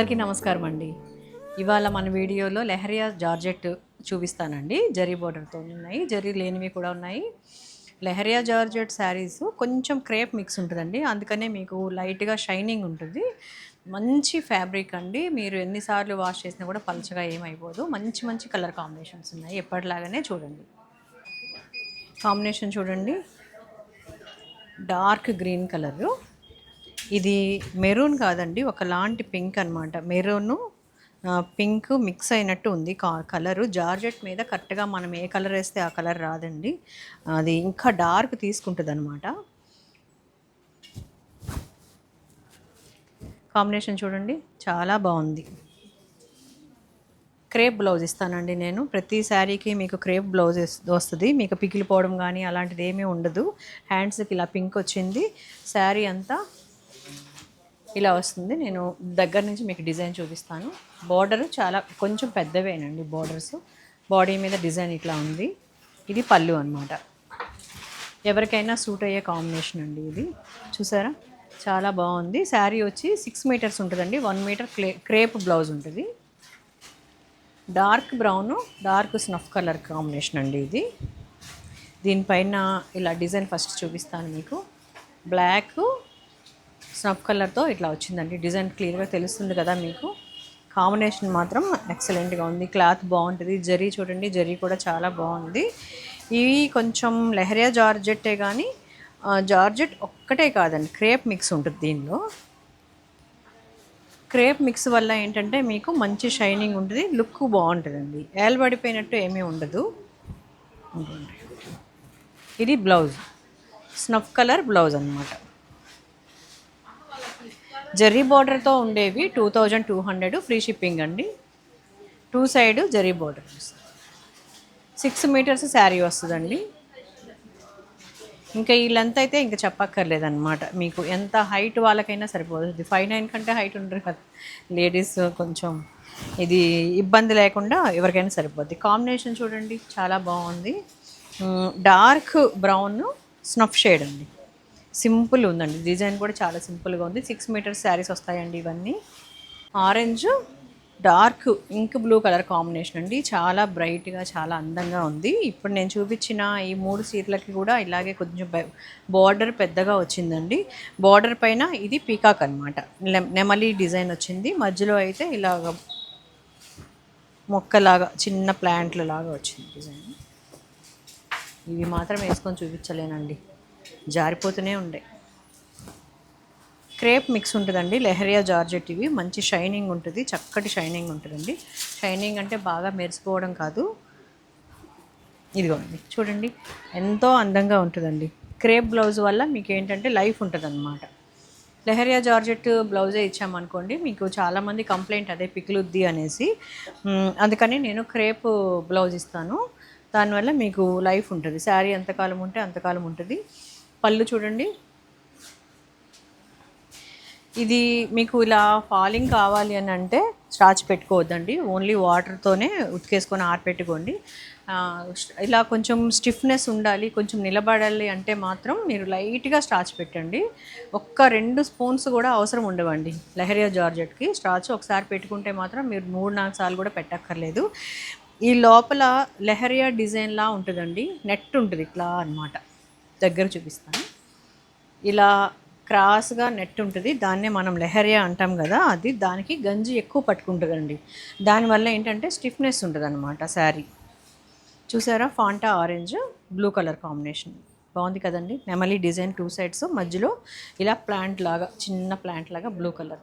అందరికీ నమస్కారం అండి. ఇవాళ మన వీడియోలో లెహరియా జార్జెట్ చూపిస్తానండి. జరీ బోర్డర్తో ఉన్నాయి. జరీ లేనివి కూడా ఉన్నాయి. లెహరియా జార్జెట్ శారీస్ కొంచెం క్రేప్ మిక్స్ ఉంటుందండి. అందుకనే మీకు లైట్గా షైనింగ్ ఉంటుంది. మంచి ఫ్యాబ్రిక్ అండి. మీరు ఎన్నిసార్లు వాష్ చేసినా కూడా పలచగా ఏమైపోదు. మంచి మంచి కలర్ కాంబినేషన్స్ ఉన్నాయి. ఎప్పటిలాగానే చూడండి. కాంబినేషన్ చూడండి. Dark green colour. ఇది మెరూన్ కాదండి ఒకలాంటి పింక్ అనమాట మెరూన్ పింక్ మిక్స్ అయినట్టు ఉంది కా కలరు. జార్జెట్ మీద కరెక్ట్గా మనం ఏ కలర్ వేస్తే ఆ కలర్ రాదండి. అది ఇంకా డార్క్ తీసుకుంటుంది అనమాట కాంబినేషన్ చూడండి చాలా బాగుంది. క్రేప్ బ్లౌజ్ ఇస్తానండి నేను. ప్రతి శారీకి మీకు క్రేప్ బ్లౌజ్ వస్తుంది. మీకు పిగిలిపోవడం కానీ అలాంటిది ఏమీ ఉండదు. హ్యాండ్స్కి ఇలా పింక్ వచ్చింది. శారీ అంతా ఇలా వస్తుంది. నేను దగ్గర నుంచి మీకు డిజైన్ చూపిస్తాను. బార్డర్ చాలా కొంచెం పెద్దవేనండి బార్డర్స్ బాడీ మీద డిజైన్ ఇట్లా ఉంది. ఇది పళ్ళు అన్నమాట. ఎవరికైనా సూట్ అయ్యే కాంబినేషన్ అండి ఇది. చూసారా? చాలా బాగుంది. శారీ వచ్చి సిక్స్ మీటర్స్ ఉంటుందండి. One metre clay crepe blouse ఉంటుంది. Dark brown dark snuff colour combination అండి ఇది. దీనిపైన ఇలా డిజైన్ ఫస్ట్ చూపిస్తాను మీకు. బ్లాక్ స్నఫ్ కలర్తో ఇట్లా వచ్చిందండి. డిజైన్ క్లియర్గా తెలుస్తుంది కదా మీకు. కాంబినేషన్ మాత్రం ఎక్సలెంట్గా ఉంది. క్లాత్ బాగుంటుంది. జరీ చూడండి జరీ కూడా చాలా బాగుంది. ఇవి కొంచెం లెహరియా జార్జెట్టే కానీ జార్జెట్ ఒక్కటే కాదండి. క్రేప్ మిక్స్ ఉంటుంది దీనిలో. క్రేప్ మిక్స్ వల్ల ఏంటంటే మీకు మంచి షైనింగ్ ఉంటుంది లుక్ బాగుంటుందండి. ఏలబడిపోయినట్టు ఏమీ ఉండదు. ఇది బ్లౌజ్. స్నఫ్ కలర్ బ్లౌజ్ అన్నమాట. జర్రీ బార్డర్తో ఉండేవి two thousand two hundred free shipping అండి. Two side zari border. Six metres sari వస్తుందండి. ఇంకా ఈ లెంత్ అయితే ఇంకా చెప్పక్కర్లేదన్నమాట. మీకు ఎంత హైట్ వాళ్ళకైనా సరిపోతుంది ఫైవ్ నైన్ కంటే హైట్ ఉండరు కదా. లేడీస్ కొంచెం ఇది ఇబ్బంది లేకుండా ఎవరికైనా సరిపోద్ది. కాంబినేషన్ చూడండి చాలా బాగుంది. డార్క్ బ్రౌన్ స్నఫ్ షేడ్ అండి. సింపుల్ ఉందండి. డిజైన్ కూడా చాలా సింపుల్గా ఉంది. సిక్స్ మీటర్స్ శారీస్ వస్తాయండి ఇవన్నీ. Orange dark ink blue colour combination అండి. చాలా బ్రైట్గా చాలా అందంగా ఉంది. ఇప్పుడు నేను చూపించిన ఈ మూడు సీట్లకి కూడా ఇలాగే కొంచెం బార్డర్ పెద్దగా వచ్చిందండి. బార్డర్ పైన ఇది పీకాక్ అనమాట నెమలి డిజైన్ వచ్చింది. మధ్యలో అయితే ఇలాగ మొక్కలాగా చిన్న ప్లాంట్ల లాగా వచ్చింది డిజైన్. ఇవి మాత్రం వేసుకొని చూపించలేనండి. జారిపోతూనే ఉండే. క్రేప్ మిక్స్ ఉంటుందండి లెహరియా జార్జెట్ ఇవి. మంచి షైనింగ్ ఉంటుంది చక్కటి షైనింగ్ ఉంటుందండి. షైనింగ్ అంటే బాగా మెరిసిపోవడం కాదు. ఇదిగోండి చూడండి ఎంతో అందంగా ఉంటుందండి. క్రేప్ బ్లౌజ్ వల్ల మీకు ఏంటంటే లైఫ్ ఉంటుందన్నమాట. లెహరియా జార్జెట్ బ్లౌజే ఇచ్చామనుకోండి మీకు చాలామంది కంప్లైంట్ అదే పికిలుద్ది అనేసి. అందుకని నేను క్రేప్ బ్లౌజ్ ఇస్తాను. దానివల్ల మీకు లైఫ్ ఉంటుంది. శారీ ఎంతకాలం ఉంటే అంతకాలం ఉంటుంది. పళ్ళు చూడండి. ఇది మీకు ఇలా ఫాలింగ్ కావాలి అని అంటే స్టార్చ్ పెట్టుకోవద్దండి. ఓన్లీ వాటర్తోనే ఉతికేసుకొని ఆరపెట్టుకోండి. ఇలా కొంచెం స్టిఫ్నెస్ ఉండాలి కొంచెం నిలబడాలి అంటే మాత్రం మీరు లైట్గా స్టార్చ్ పెట్టండి. ఒక్క రెండు స్పూన్స్ కూడా అవసరం ఉండవండి లహరియా జార్జెట్కి. స్టార్చ్ ఒకసారి పెట్టుకుంటే మాత్రం మీరు మూడు నాలుగు సార్లు కూడా పెట్టక్కర్లేదు. ఈ లోపల లెహరియా డిజైన్లా ఉంటుందండి. నెట్ ఉంటుంది ఇట్లా అన్నమాట. దగ్గర చూపిస్తాను. ఇలా క్రాస్గా నెట్ ఉంటుంది. దాన్నే మనం లెహరియా అంటాం కదా అది దానికి గంజి ఎక్కువ పట్టుకుంటుందండి. దానివల్ల ఏంటంటే స్టిఫ్నెస్ ఉంటుంది అనమాట శారీ. చూసారా? Fanta orange blue colour combination. బాగుంది కదండి? నెమలి డిజైన్ టూ సైడ్స్ మధ్యలో ఇలా ప్లాంట్ లాగా చిన్న ప్లాంట్ లాగా blue colour.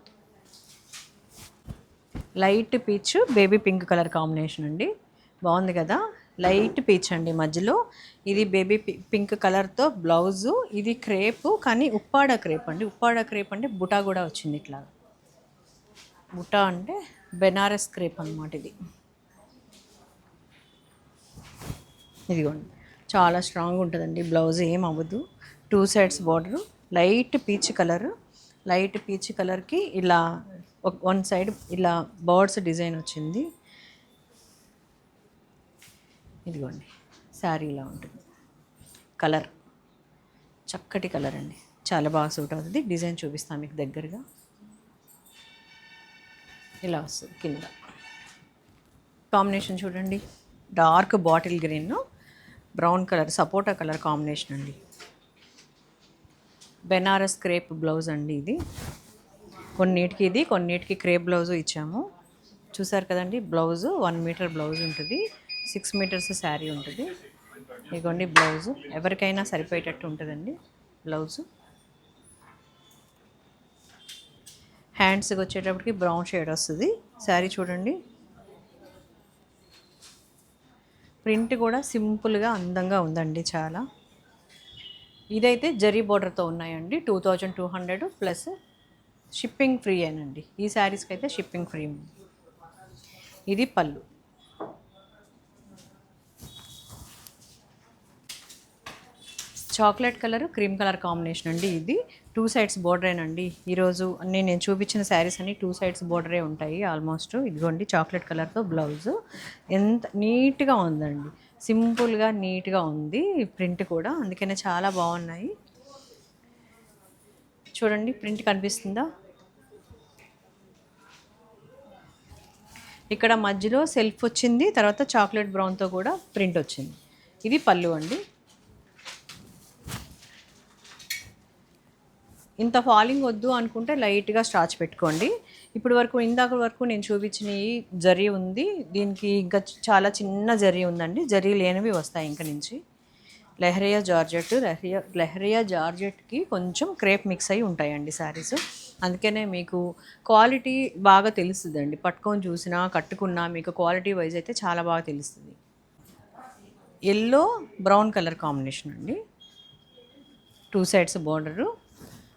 Light peach baby pink colour combination అండి. బాగుంది కదా? లైట్ పీచ్ అండి మధ్యలో. ఇది బేబీ పింక్ కలర్తో బ్లౌజు. ఇది క్రేప్ కానీ ఉప్పాడ క్రేప్ అండి. ఉప్పాడ క్రేప్ అంటే బుటా కూడా వచ్చింది ఇట్లా. బుటా అంటే బెనారస్ క్రేప్ అనమాట ఇది. ఇదిగోండి. చాలా స్ట్రాంగ్ ఉంటుందండి. బ్లౌజ్ ఏం అవ్వదు. Two sides border. Light peach colour. Light peach కలర్కి ఇలా వన్ సైడ్ ఇలా బర్డ్స్ డిజైన్ వచ్చింది. ఇదిగోండి శారీ ఇలా ఉంటుంది. కలర్ చక్కటి కలర్ అండి. చాలా బాగా సూట్ అవుతుంది. డిజైన్ చూపిస్తాను మీకు దగ్గరగా. ఇలా వస్తుంది కింద. కాంబినేషన్ చూడండి. Dark bottle green brown colour sapota colour combination అండి. బెనారస్ క్రేప్ బ్లౌజ్ అండి ఇది. కొన్నిటికి ఇది కొన్నిటికి క్రేప్ బ్లౌజ్ ఇచ్చాము. చూసారు కదండి బ్లౌజు వన్ మీటర్ బ్లౌజ్ ఉంటుంది. సిక్స్ మీటర్స్ శారీ ఉంటుంది. ఇదిగోండి బ్లౌజ్. ఎవరికైనా సరిపోయేటట్టు ఉంటుందండి బ్లౌజు. హ్యాండ్స్కి వచ్చేటప్పటికి బ్రౌన్ షేడ్ వస్తుంది. శారీ చూడండి. ప్రింట్ కూడా సింపుల్గా అందంగా ఉందండి చాలా. ఇదైతే జరీ బోర్డర్తో ఉన్నాయండి. Two thousand two hundred plus shipping free అనండి ఈ శారీస్కి అయితే షిప్పింగ్ ఫ్రీ. ఇది పళ్ళు. Chocolate colour cream colour combination అండి ఇది. టూ సైడ్స్ బోర్డరేనండి ఈరోజు అన్నీ నేను చూపించిన శారీస్ అన్ని టూ సైడ్స్ బోర్డరే ఉంటాయి ఆల్మోస్ట్. ఇదిగోండి చాక్లెట్ కలర్తో బ్లౌజ్. ఎంత నీట్గా ఉందండి. సింపుల్గా నీట్గా ఉంది ప్రింట్ కూడా. అందుకనే చాలా బాగున్నాయి. చూడండి ప్రింట్ కనిపిస్తుందా? ఇక్కడ మధ్యలో సెల్ఫ్ వచ్చింది తర్వాత చాక్లెట్ బ్రౌన్తో కూడా ప్రింట్ వచ్చింది. ఇది పళ్ళు అండి. ఇంత ఫాలింగ్ వద్దు అనుకుంటే లైట్గా స్టార్చ్ పెట్టుకోండి. ఇప్పుడు వరకు ఇందాక వరకు నేను చూపించిన ఈ జరీ ఉంది. దీనికి ఇంకా చాలా చిన్న జరీ ఉందండి. జరీ లేనివి వస్తాయి ఇంక నుంచి. లెహరియా జార్జెట్ లెహరియా లెహరియా జార్జెట్కి కొంచెం క్రేప్ మిక్స్ అయి ఉంటాయండి శారీస్. అందుకనే మీకు క్వాలిటీ బాగా తెలుస్తుందండి. పట్టుకొని చూసినా కట్టుకున్నా మీకు క్వాలిటీ వైజ్ అయితే చాలా బాగా తెలుస్తుంది. ఎల్లో బ్రౌన్ కలర్ కాంబినేషన్ అండి. Two sides border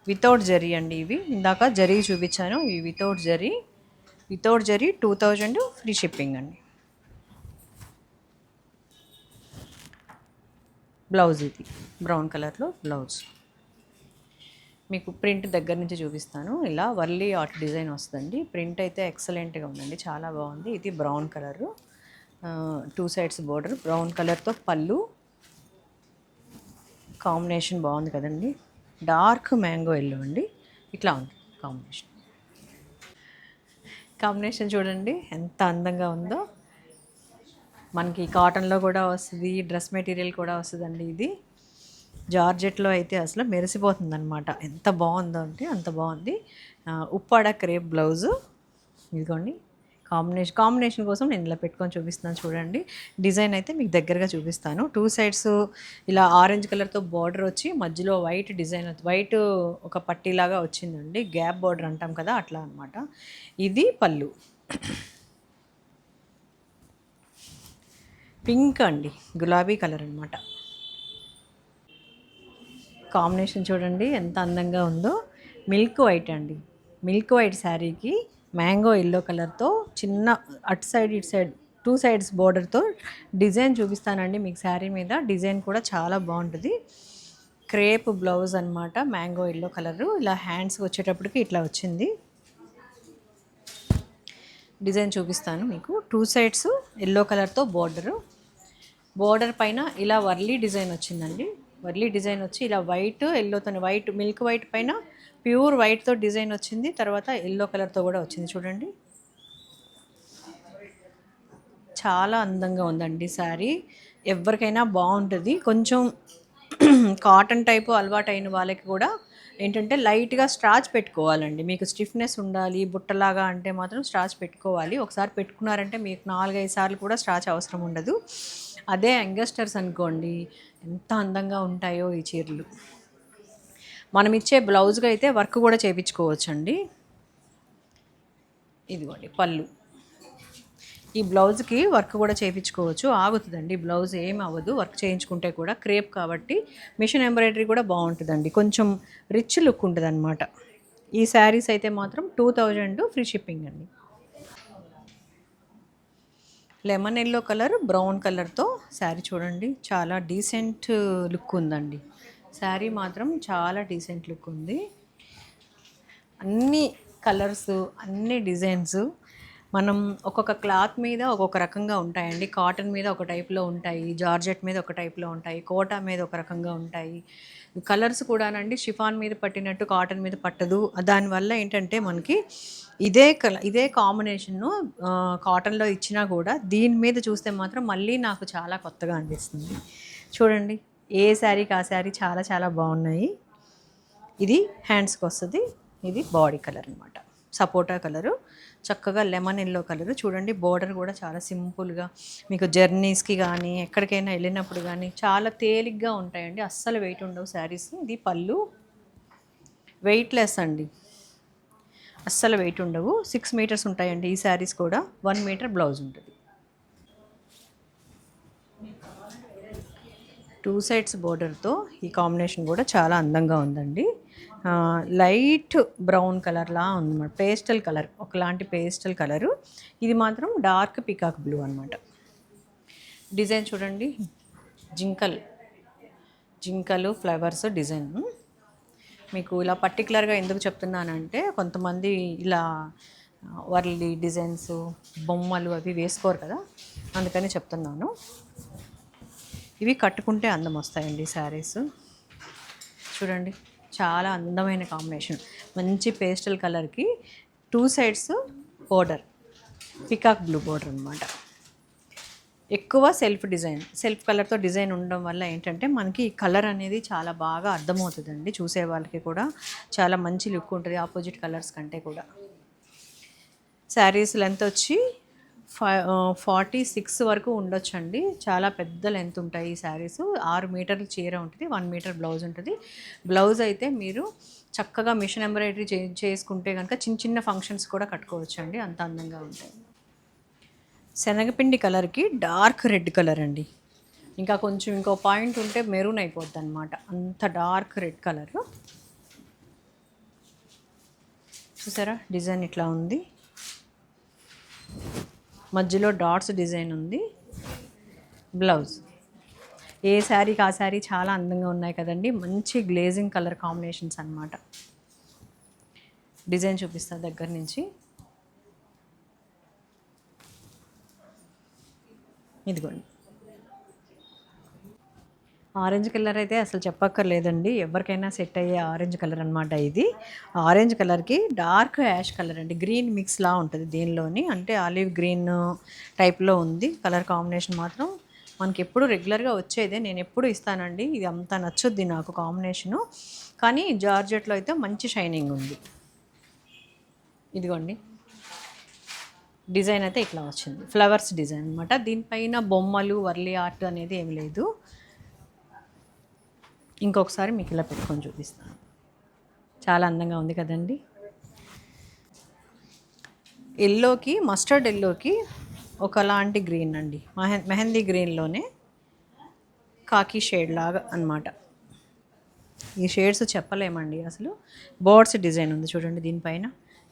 without zari అండి ఇవి. ఇందాక జరీ చూపించాను. ఇవి without zari. Without zari two thousand free shipping అండి. బ్లౌజ్ ఇది. బ్రౌన్ కలర్లో బ్లౌజ్. మీకు ప్రింట్ దగ్గర నుంచి చూపిస్తాను. ఇలా వర్లీ ఆర్ట్ డిజైన్ వస్తుందండి. ప్రింట్ అయితే ఎక్సలెంట్గా ఉందండి. చాలా బాగుంది. ఇది brown colour. Two sides border. Brown కలర్తో పళ్ళు. కాంబినేషన్ బాగుంది కదండి. డార్క్ మ్యాంగో ఎల్లో అండి. ఇట్లా ఉంది కాంబినేషన్. కాంబినేషన్ చూడండి ఎంత అందంగా ఉందో. మనకి కాటన్లో కూడా వస్తుంది డ్రెస్ మెటీరియల్ కూడా వస్తుందండి ఇది. జార్జెట్లో అయితే అసలు మెరిసిపోతుంది అనమాట ఎంత బాగుందో అంటే అంత బాగుంది. Uppada crepe blouse. ఇదిగోండి కాంబినేషన్ కాంబినేషన్ కోసం నేను ఇలా పెట్టుకొని చూపిస్తున్నాను చూడండి. డిజైన్ అయితే మీకు దగ్గరగా చూపిస్తాను. టూ సైడ్స్ ఇలా ఆరెంజ్ కలర్తో బార్డర్ వచ్చి మధ్యలో వైట్ డిజైన్ వైట్ ఒక పట్టీలాగా వచ్చిందండి. గ్యాప్ బార్డర్ అంటాం కదా అట్లా అనమాట ఇది పళ్ళు. పింక్ అండి గులాబీ కలర్ అనమాట కాంబినేషన్ చూడండి ఎంత అందంగా ఉందో. మిల్క్ వైట్ అండి. మిల్క్ వైట్ శారీకి మ్యాంగో ఎల్లో కలర్తో చిన్న అటు సైడ్ ఇటు సైడ్ టూ సైడ్స్ బోర్డర్తో డిజైన్ చూపిస్తానండి మీకు శారీ మీద. డిజైన్ కూడా చాలా బాగుంటుంది. క్రేప్ బ్లౌజ్ అన్నమాట మ్యాంగో ఎల్లో కలరు. ఇలా హ్యాండ్స్కి వచ్చేటప్పటికి ఇట్లా వచ్చింది. డిజైన్ చూపిస్తాను మీకు. టూ సైడ్స్ ఎల్లో కలర్తో బోర్డరు బోర్డర్ పైన ఇలా వర్లీ డిజైన్ వచ్చిందండి. వర్లీ డిజైన్ వచ్చి ఇలా వైట్ ఎల్లోతో వైట్ మిల్క్ వైట్ పైన ప్యూర్ వైట్తో డిజైన్ వచ్చింది. తర్వాత ఎల్లో కలర్తో కూడా వచ్చింది. చూడండి. చాలా అందంగా ఉందండి శారీ. ఎవరికైనా బాగుంటుంది. కొంచెం కాటన్ టైపు అలవాటు అయిన వాళ్ళకి కూడా ఏంటంటే లైట్గా స్ట్రాచ్ పెట్టుకోవాలండి. మీకు స్టిఫ్నెస్ ఉండాలి బుట్టలాగా అంటే మాత్రం స్ట్రాచ్ పెట్టుకోవాలి. ఒకసారి పెట్టుకున్నారంటే మీకు నాలుగైదు సార్లు కూడా స్ట్రాచ్ అవసరం ఉండదు. అదే యంగస్టర్స్ అనుకోండి ఎంత అందంగా ఉంటాయో ఈ చీరలు. మనం ఇచ్చే బ్లౌజ్గా అయితే వర్క్ కూడా చేయించుకోవచ్చండి ఇదిగోండి పళ్ళు. ఈ బ్లౌజ్కి వర్క్ కూడా చేయించుకోవచ్చు. ఆగుతుందండి. బ్లౌజ్ ఏం అవ్వదు వర్క్ చేయించుకుంటే కూడా క్రేప్ కాబట్టి మిషన్ ఎంబ్రాయిడరీ కూడా బాగుంటుందండి. కొంచెం రిచ్ లుక్ ఉంటుంది అనమాట ఈ శారీస్ అయితే మాత్రం టూ థౌజండ్ ఫ్రీ షిప్పింగ్ అండి. లెమన్ ఎల్లో కలర్ బ్రౌన్ కలర్తో శారీ చూడండి. చాలా డీసెంట్ లుక్ ఉందండి. శారీ మాత్రం చాలా డీసెంట్ లుక్ ఉంది. అన్ని కలర్స్ అన్ని డిజైన్స్ మనం ఒక్కొక్క క్లాత్ మీద ఒక్కొక్క రకంగా ఉంటాయండి. కాటన్ మీద ఒక టైప్లో ఉంటాయి. జార్జెట్ మీద ఒక టైప్లో ఉంటాయి. కోటా మీద ఒక రకంగా ఉంటాయి. కలర్స్ కూడానండి షిఫాన్ మీద పట్టినట్టు కాటన్ మీద పట్టదు. దానివల్ల ఏంటంటే మనకి ఇదే కల ఇదే కాంబినేషన్ను కాటన్లో ఇచ్చినా కూడా దీని మీద చూస్తే మాత్రం మళ్ళీ నాకు చాలా కొత్తగా అనిపిస్తుంది. చూడండి ఏ శారీకి ఆ శారీ చాలా చాలా బాగున్నాయి. ఇది హ్యాండ్స్కి వస్తుంది. ఇది బాడీ కలర్ అనమాట సపోటా కలరు చక్కగా లెమన్ ఎల్లో కలరు. చూడండి బోర్డర్ కూడా చాలా సింపుల్గా. మీకు జర్నీస్కి కానీ ఎక్కడికైనా వెళ్ళినప్పుడు కానీ చాలా తేలిగ్గా ఉంటాయండి. అస్సలు వెయిట్ ఉండవు శారీస్. ఇది పళ్ళు. వెయిట్లెస్ అండి. అస్సలు వెయిట్ ఉండవు. సిక్స్ మీటర్స్ ఉంటాయండి ఈ శారీస్ కూడా. వన్ మీటర్ బ్లౌజ్ ఉంటుంది. టూ సైడ్స్ బోర్డర్తో ఈ కాంబినేషన్ కూడా చాలా అందంగా ఉందండి. లైట్ బ్రౌన్ కలర్లా ఉందన్నమాట పేస్టల్ కలర్ ఒకలాంటి పేస్టల్ కలరు. ఇది మాత్రం డార్క్ పికాక్ బ్లూ అనమాట డిజైన్ చూడండి. జింకల్ జింకలు ఫ్లవర్స్ డిజైన్. మీకు ఇలా పర్టికులర్గా ఎందుకు చెప్తున్నానంటే కొంతమంది ఇలా వర్లీ డిజైన్స్ బొమ్మలు అవి వేసుకోరు కదా అందుకని చెప్తున్నాను. ఇవి కట్టుకుంటే అందం వస్తాయండి శారీస్. చూడండి. చాలా అందమైన కాంబినేషన్ మంచి పేస్టల్ కలర్కి two sides border peacock blue border అనమాట ఎక్కువ సెల్ఫ్ డిజైన్ సెల్ఫ్ కలర్తో డిజైన్ ఉండడం వల్ల ఏంటంటే మనకి కలర్ అనేది చాలా బాగా అర్థమవుతుందండి చూసే వాళ్ళకి కూడా. చాలా మంచి లుక్ ఉంటుంది ఆపోజిట్ కలర్స్ కంటే కూడా. శారీస్ లెంత్ వచ్చి ఫార్టీ సిక్స్ వరకు ఉండొచ్చండి. చాలా పెద్ద లెంత్ ఉంటాయి ఈ శారీస్. ఆరు మీటర్ల చీర ఉంటుంది వన్ మీటర్ బ్లౌజ్ ఉంటుంది. బ్లౌజ్ అయితే మీరు చక్కగా మిషన్ ఎంబ్రాయిడరీ చే చేసుకుంటే కనుక చిన్న చిన్న ఫంక్షన్స్ కూడా కట్టుకోవచ్చు అండి అంత అందంగా ఉంటాయి. శనగపిండి కలర్కి డార్క్ రెడ్ కలర్ అండి. ఇంకా కొంచెం ఇంకో పాయింట్ ఉంటే మెరూన్ అయిపోద్ది అనమాట అంత డార్క్ రెడ్ కలర్. చూసారా? డిజైన్ ఇట్లా ఉంది. మధ్యలో డాట్స్ డిజైన్ ఉంది. బ్లౌజ్. ఏ శారీకి ఆ శారీ చాలా అందంగా ఉన్నాయి కదండి. మంచి గ్లేజింగ్ కలర్ కాంబినేషన్స్ అన్నమాట. డిజైన్ చూపిస్తా దగ్గర నుంచి. ఇదిగోండి. ఆరెంజ్ కలర్ అయితే అసలు చెప్పక్కర్లేదండి. ఎవరికైనా సెట్ అయ్యే ఆరెంజ్ కలర్ అనమాట ఇది. ఆరెంజ్ కలర్కి డార్క్ యాష్ కలర్ అండి. గ్రీన్ మిక్స్లా ఉంటుంది దీనిలోని. అంటే ఆలివ్ గ్రీన్ టైప్లో ఉంది. కలర్ కాంబినేషన్ మాత్రం మనకి ఎప్పుడు రెగ్యులర్గా వచ్చేదే. నేను ఎప్పుడు ఇస్తానండి. ఇది అంత నచ్చుద్ది నాకు కాంబినేషను. కానీ జార్జెట్లో అయితే మంచి షైనింగ్ ఉంది. ఇదిగోండి. డిజైన్ అయితే ఇట్లా వచ్చింది. ఫ్లవర్స్ డిజైన్ అనమాట దీనిపైన బొమ్మలు వర్లీ ఆర్ట్ అనేది ఏమి లేదు. ఇంకొకసారి మీకు ఇలా పెట్టుకొని చూపిస్తాను. చాలా అందంగా ఉంది కదండి. ఎల్లోకి మస్టర్డ్ ఎల్లోకి ఒకలాంటి గ్రీన్ అండి. మెహ మెహందీ గ్రీన్లోనే కాకి షేడ్ లాగా అన్నమాట. ఈ షేడ్స్ చెప్పలేమండి అసలు. బోర్డ్స్ డిజైన్ ఉంది చూడండి దీనిపైన.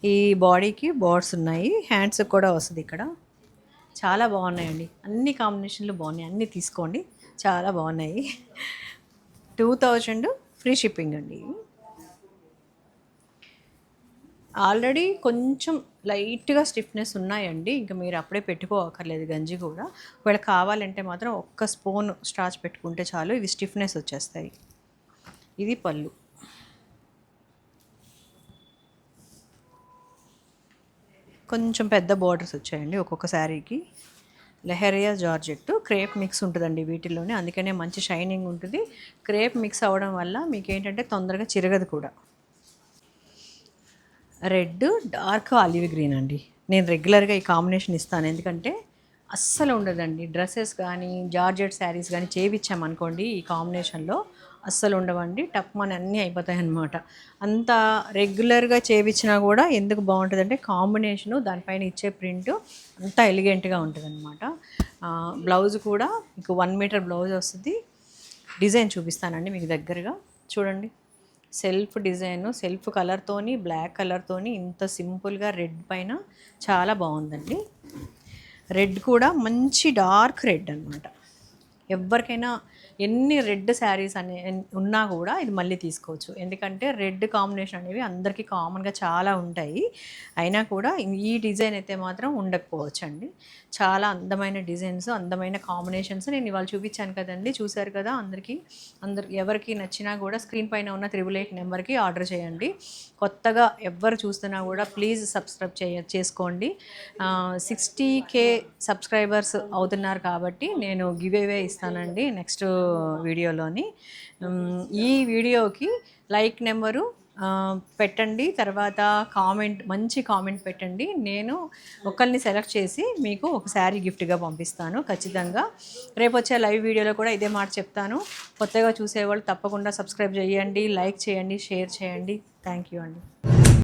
ఈ బాడీకి బోర్డ్స్ ఉన్నాయి. హ్యాండ్స్ కూడా వస్తుంది ఇక్కడ. చాలా బాగున్నాయండి. అన్ని కాంబినేషన్లు బాగున్నాయి. అన్నీ తీసుకోండి. చాలా బాగున్నాయి. టూ థౌజండ్ ఫ్రీ షిప్పింగ్ అండి. ఆల్రెడీ కొంచెం లైట్గా స్టిఫ్నెస్ ఉన్నాయండి. ఇంకా మీరు అప్పుడే పెట్టుకోవక్కర్లేదు గంజి కూడా. ఒకవేళ కావాలంటే మాత్రం ఒక్క స్పూన్ స్టార్చ్ పెట్టుకుంటే చాలు. ఇవి స్టిఫ్నెస్ వచ్చేస్తాయి. ఇది పళ్ళు. కొంచెం పెద్ద బార్డర్స్ వచ్చాయండి ఒక్కొక్క శారీకి. లెహరియా జార్జెట్ క్రేప్ మిక్స్ ఉంటుందండి వీటిల్లోనే. అందుకనే మంచి షైనింగ్ ఉంటుంది. క్రేప్ మిక్స్ అవ్వడం వల్ల మీకు ఏంటంటే తొందరగా చిరగదు కూడా. రెడ్ డార్క్ ఆలివ్ గ్రీన్ అండి. నేను రెగ్యులర్గా ఈ కాంబినేషన్ ఇస్తాను. ఎందుకంటే అస్సలు ఉండదండి. డ్రెస్సెస్ కానీ జార్జెట్ శారీస్ కానీ చేయించామనుకోండి ఈ కాంబినేషన్లో అస్సలు ఉండవండి టక్మని అన్నీ అయిపోతాయి అన్నమాట అంత రెగ్యులర్గా చేయించినా కూడా ఎందుకు బాగుంటుందంటే కాంబినేషను దానిపైన ఇచ్చే ప్రింట్ అంతా ఎలిగెంట్గా ఉంటుంది అనమాట బ్లౌజ్ కూడా మీకు వన్ మీటర్ బ్లౌజ్ వస్తుంది. డిజైన్ చూపిస్తానండి మీకు దగ్గరగా. చూడండి. సెల్ఫ్ డిజైన్ సెల్ఫ్ కలర్తోని బ్లాక్ కలర్తోని ఇంత సింపుల్గా రెడ్ పైన చాలా బాగుందండి రెడ్ కూడా మంచి డార్క్ రెడ్ అనమాట ఎవరికైనా ఎన్ని రెడ్ శారీస్ అనే ఉన్నా కూడా ఇది మళ్ళీ తీసుకోవచ్చు. ఎందుకంటే రెడ్ కాంబినేషన్ అనేవి అందరికీ కామన్గా చాలా ఉంటాయి. అయినా కూడా ఈ డిజైన్ అయితే మాత్రం ఉండకపోవచ్చు అండి చాలా అందమైన డిజైన్స్ అందమైన కాంబినేషన్స్ నేను ఇవాళ చూపించాను కదండి. చూశారు కదా అందరికీ? అందరు ఎవరికి నచ్చినా కూడా స్క్రీన్ పైన ఉన్న త్రిబుల్ ఎయిట్ నెంబర్కి ఆర్డర్ చేయండి. కొత్తగా ఎవరు చూస్తున్నా కూడా ప్లీజ్ సబ్స్క్రైబ్ చేయ చేసుకోండి. సిక్స్టీ కే సబ్స్క్రైబర్స్ అవుతున్నారు కాబట్టి నేను గివ్ అవే ఇస్తానండి. నెక్స్ట్ వీడియోలోని. ఈ వీడియోకి లైక్ నెంబరు పెట్టండి. తర్వాత కామెంట్ మంచి కామెంట్ పెట్టండి. నేను ఒకరిని సెలెక్ట్ చేసి మీకు ఒక శారీ గిఫ్ట్గా పంపిస్తాను ఖచ్చితంగా. రేపు వచ్చే లైవ్ వీడియోలో కూడా ఇదే మాట చెప్తాను. కొత్తగా చూసేవాళ్ళు తప్పకుండా సబ్స్క్రైబ్ చేయండి లైక్ చేయండి షేర్ చేయండి. థ్యాంక్ యూ అండి.